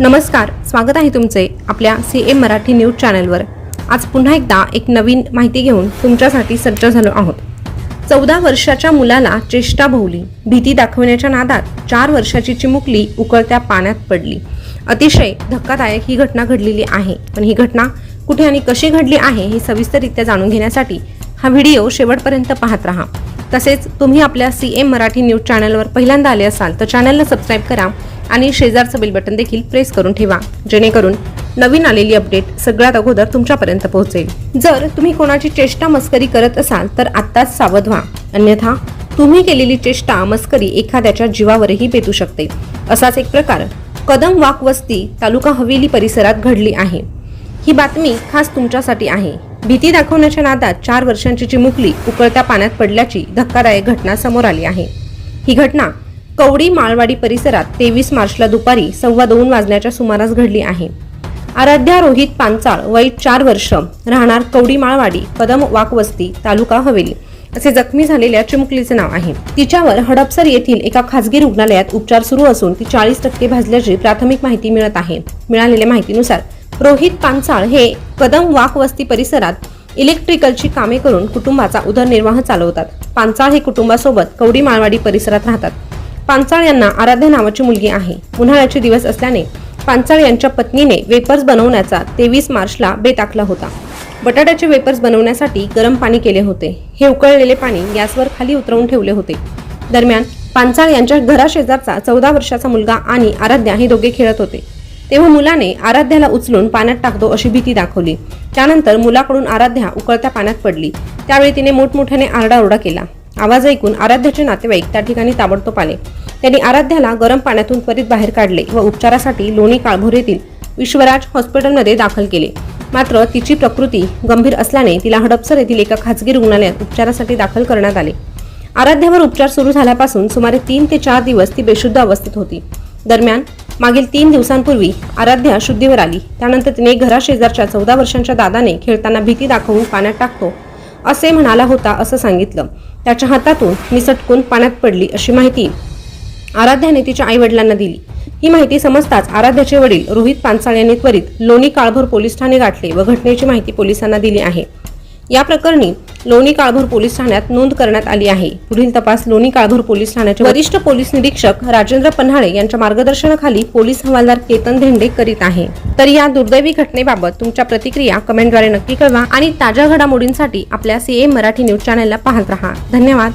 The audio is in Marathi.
नमस्कार स्वागत आहे तुमचे आपल्या सी एम मराठी न्यूज चॅनलवर. आज पुन्हा एकदा एक नवीन माहिती घेऊन तुमच्यासाठी सज्ज झालो आहोत. चौदा वर्षाच्या मुलाला चेष्टा भोवली. भीती दाखवण्याच्या नादात चार वर्षाची चिमुकली उकळत्या पाण्यात पडली. अतिशय धक्कादायक ही घटना घडलेली आहे. पण ही घटना कुठे आणि कशी घडली आहे हे सविस्तररित्या जाणून घेण्यासाठी हा व्हिडिओ शेवटपर्यंत पाहत राहा. तसेच तुम्ही आपल्या सी एम मराठी न्यूज चॅनलवर पहिल्यांदा आले असाल तर चॅनलला सबस्क्राईब करा आणि शेजारचं बेल बटन देखील प्रेस करून ठेवा. जेणेकरून नवीन आलेली अपडेट सगळ्यात अगोदर तुमच्यापर्यंत पोहोचेल. जर तुम्ही कोणाची चेष्टा मस्करी करत असाल तर आत्ताच सावध व्हा. अन्यथा तुम्ही केलेली चेष्टा मस्करी एखाद्याच्या जीवावरही बेतू शकते. असाच एक प्रकार कदम वाक वस्ती तालुका हवेली परिसरात घडली आहे. ही बातमी खास तुमच्यासाठी आहे. भीती दाखवण्याच्या नादात चार वर्षांची चिमुकली उकळत्या पाण्यात पडल्याची धक्कादायक घटना समोर आली आहे. ही घटना कवडी माळवाडी परिसरात तेवीस मार्चला दुपारी सव्वा दोन वाजण्याच्या सुमारास घडली आहे. आराध्या रोहित पांचाळ वय चार वर्ष राहणार कवडी माळवाडी कदम वाकवस्ती तालुका हवेली असे जखमी झालेल्या चिमुकलीचे नाव आहे. तिच्यावर हडपसर येथील एका खासगी रुग्णालयात उपचार सुरू असून ती चाळीस टक्के भाजल्याची प्राथमिक माहिती मिळत आहे. मिळालेल्या माहितीनुसार रोहित पांचाळ हे कदम वाकवस्ती परिसरात इलेक्ट्रिकलची कामे करून कुटुंबाचा उदरनिर्वाह चालवतात. पांचाळ हे कुटुंबासोबत कवडी माळवाडी परिसरात राहतात. पांचाळ यांना आराध्या नावाची मुलगी आहे. उन्हाळ्याचे दिवस असल्याने पांचाळ यांच्या पत्नीने वेपर्स बनवण्याचा तेवीस मार्चला बेत आखला होता. बटाट्याचे वेपर्स बनवण्यासाठी गरम पाणी केले होते. हे उकळलेले पाणी गॅसवर खाली उतरवून ठेवले होते. दरम्यान पांचाळ यांच्या घराशेजारचा चौदा वर्षाचा मुलगा आणि आराध्या हे दोघे खेळत होते. तेव्हा मुलाने आराध्याला उचलून पाण्यात टाकतो अशी भीती दाखवली. त्यानंतर मुलाकडून आराध्या उकळत्या पाण्यात पडली. त्यावेळी तिने मोठमोठ्याने आरडाओरडा केला. आवाज ऐकून आराध्याचे नातेवाईक त्या ठिकाणी ताबडतोब आले. त्यांनी आराध्याला गरम पाण्यातून त्वरित बाहेर काढले व उपचारासाठी लोणी काळभोर येथील विश्वराज हॉस्पिटलमध्ये दाखल केले. मात्र तिची प्रकृती गंभीर असल्याने तिला हडपसर येथील एका खासगी रुग्णालयात उपचारासाठी दाखल करण्यात आले. आराध्यावर उपचार सुरू झाल्यापासून सुमारे तीन ते चार दिवस ती बेशुद्ध अवस्थेत होती. दरम्यान मागील तीन दिवसांपूर्वी आराध्या शुद्धीवर आली. त्यानंतर तिने घराशेजारच्या चौदा वर्षांच्या दादाने खेळताना भीती दाखवून पाण्यात टाकतो असे म्हणाला होता असं सांगितलं. त्याच्या हातातून मी सटकून पाण्यात पडली अशी माहिती आराध्याने तिच्या आई वडिलांना दिली. ही माहिती समजताच आराध्याचे वडील रोहित पानसाळ यांनी त्वरित लोणी काळभोर पोलीस ठाणे गाठले व घटनेची माहिती पोलिसांना दिली आहे. या प्रकरणी लोणी काळभोर पोलीस ठाण्यात नोंद करण्यात आली आहे. पुढील तपास लोणी काळभोर पोलीस ठाण्याचे वरिष्ठ पोलीस निरीक्षक राजेंद्र पन्हाळे यांच्या मार्गदर्शनाखाली पोलीस हवालदार केतन धेंडे करीत आहे. तर या दुर्दैवी घटनेबाबत तुमच्या प्रतिक्रिया कमेंटद्वारे नक्की कळवा आणि ताज्या घडामोडींसाठी आपल्या सीएम मराठी न्यूज चॅनलला पाहत रहा. धन्यवाद.